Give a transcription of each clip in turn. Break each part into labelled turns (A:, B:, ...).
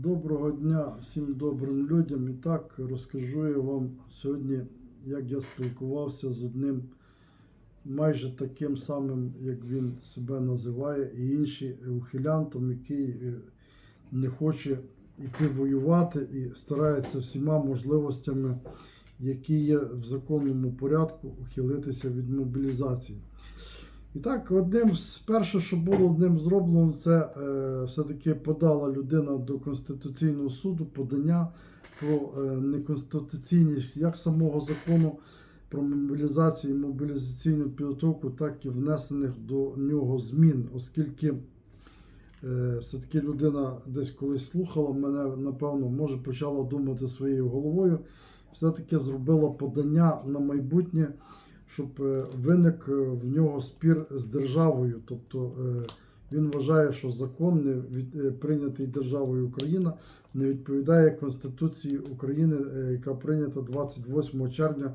A: Доброго дня всім добрим людям. І так розкажу я вам сьогодні, як я спілкувався з одним майже таким самим, як він себе називає, і інший ухилянтом, який е, не хоче йти воювати і старається всіма можливостями, які є в законному порядку, ухилитися від мобілізації. І так, одним з перше, що було одним зроблено, це е, все-таки подала людина до Конституційного суду подання про е, неконституційність як самого закону про мобілізацію і мобілізаційну підготовку, так і внесених до нього змін, оскільки е, все-таки людина десь колись слухала мене, напевно, може почала думати своєю головою, все-таки зробила подання на майбутнє щоб е, виник е, в нього спір з державою. Тобто е, він вважає, що закон не від, прийнятий державою Україна не відповідає Конституції України, яка прийнята 28 червня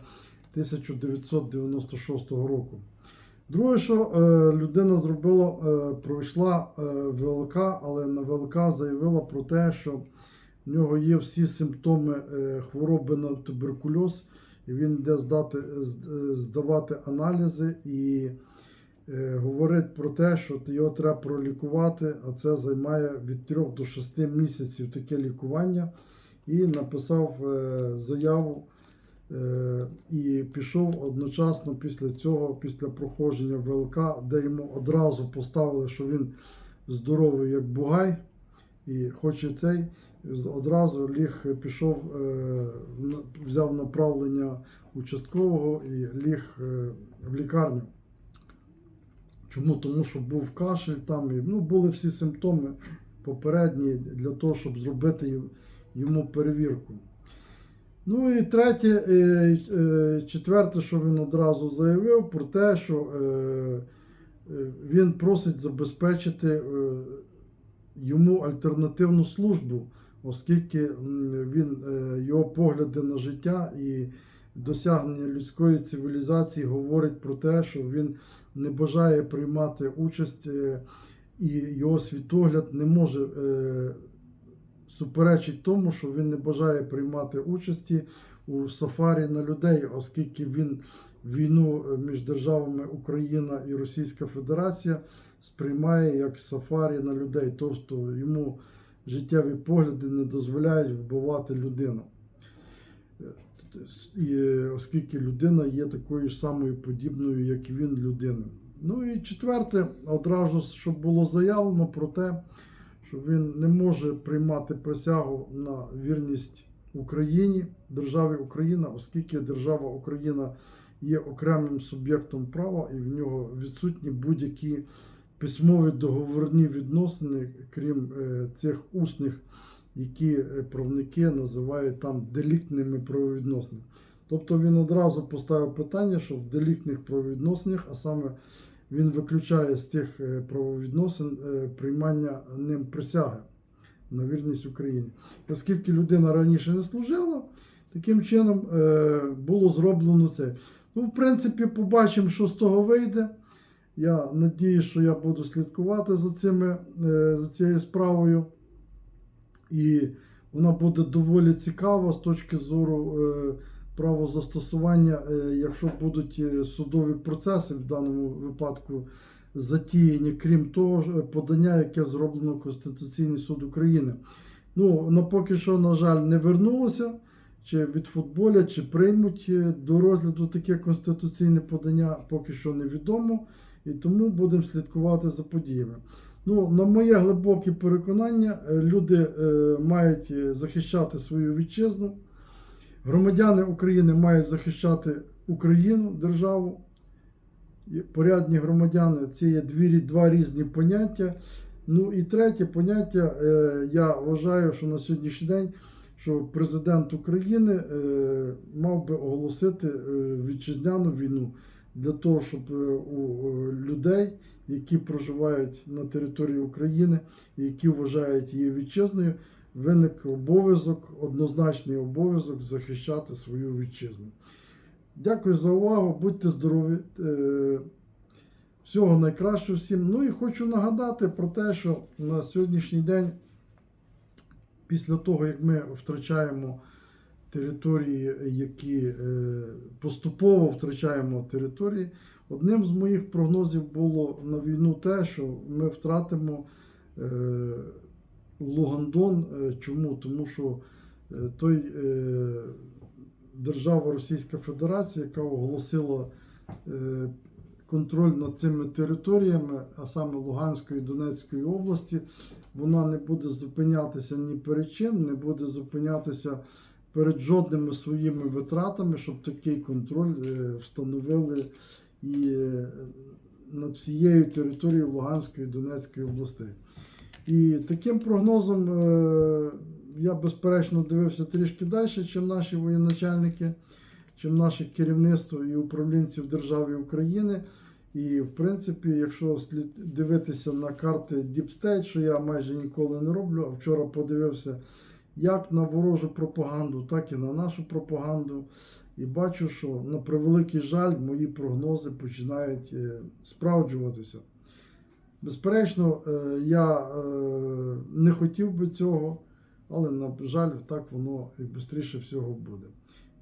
A: 1996 року. Друге, що людина зробила, пройшла ВЛК, але на ВЛК заявила про те, що в нього є всі симптоми хвороби на туберкульоз, він йде здати, здавати аналізи і е, говорить про те, що його треба пролікувати, а це займає від 3 до 6 місяців таке лікування. І написав е, заяву е, і пішов одночасно після цього, після проходження ВЛК, де йому одразу поставили, що він здоровий як бугай, і хоче цей. Одразу ліг пішов, е, взяв направлення участкового і ліг е, в лікарню. Чому? Тому що був кашель там, і ну, були всі симптоми попередні для того, щоб зробити йому перевірку. Ну і третє, е, четверте, що він одразу заявив, про те, що він просить забезпечити йому альтернативну службу, оскільки він, е, його погляди на життя і досягнення людської цивілізації говорить про те, що він не бажає приймати участь, е, і його світогляд не може е, суперечить тому, що він не бажає приймати участі у сафарі на людей, оскільки він війну між державами Україна і Російська Федерація сприймає як сафарі на людей, тобто йому життєві погляди не дозволяють вбивати людину. Е, І, оскільки людина є такою ж самою подібною, як і він, людина. Ну і четверте, одразу щоб було заявлено про те, що він не може приймати присягу на вірність Україні, державі Україна, оскільки держава Україна є окремим суб'єктом права і в нього відсутні будь-які письмові договорні відносини, крім е, цих усних, які е, правники називають там деліктними правовідносинами. Тобто він одразу поставив питання, що в деліктних правовідносинах, а саме він виключає з тих е, правовідносин приймання ним присяги на вірність Україні. Оскільки людина раніше не служила, таким чином було зроблено це. Ну, в принципі, побачимо, що з того вийде. Я надію, що я буду слідкувати за, цими, е, за цією справою. І вона буде доволі цікава з точки зору е, правозастосування, е, якщо будуть судові процеси в даному випадку затіяні, крім того подання, яке зроблено Конституційний суд України. Ну, на поки що, на жаль, не вернулося. Чи від футболя, чи приймуть до розгляду таке конституційне подання, поки що невідомо. І тому будемо слідкувати за подіями. Ну, на моє глибоке переконання, е, люди е, мають е, захищати свою вітчизну. Громадяни України мають захищати Україну, державу. І Порядні громадяни це є дві, два різні поняття. Ну і третє поняття, я вважаю, що на сьогоднішній день що президент України мав би оголосити вітчизняну війну для того, щоб е, у е, людей, які проживають на території України, які вважають її вітчизною, виник обов'язок, однозначний обов'язок захищати свою вітчизну. Дякую за увагу, будьте здорові. Е, Всього найкращого всім. Ну і хочу нагадати про те, що на сьогоднішній день після того, як ми втрачаємо території, які е, поступово втрачаємо території, одним з моїх прогнозів було на війну те, що ми втратимо е, Лугандон. Е, Чому? Тому що той держава Російська Федерація, яка оголосила контроль над цими територіями, а саме Луганської і Донецької області, вона не буде зупинятися ні перед чим, не буде зупинятися перед жодними своїми витратами, щоб такий контроль е, встановили і е, над всією територією Луганської і Донецької областей. І таким прогнозом е, я безперечно дивився трішки далі, ніж наші воєначальники, чим наше керівництво і управлінці в державі України. І, в принципі, якщо слід дивитися на карти Deep State, що я майже ніколи не роблю, а вчора подивився як на ворожу пропаганду, так і на нашу пропаганду. І бачу, що на превеликий жаль, мої прогнози починають е, справджуватися. Безперечно, е, я е, не хотів би цього, але, на жаль, так воно і швидше всього буде.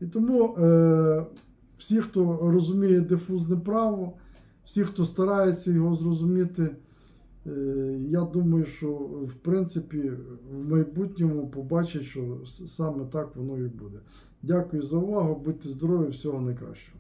A: І тому всі, хто розуміє дифузне право, всі, хто старається його зрозуміти, я думаю, що в принципі в майбутньому побачать, що саме так воно і буде. Дякую за увагу, будьте здорові, всього найкращого.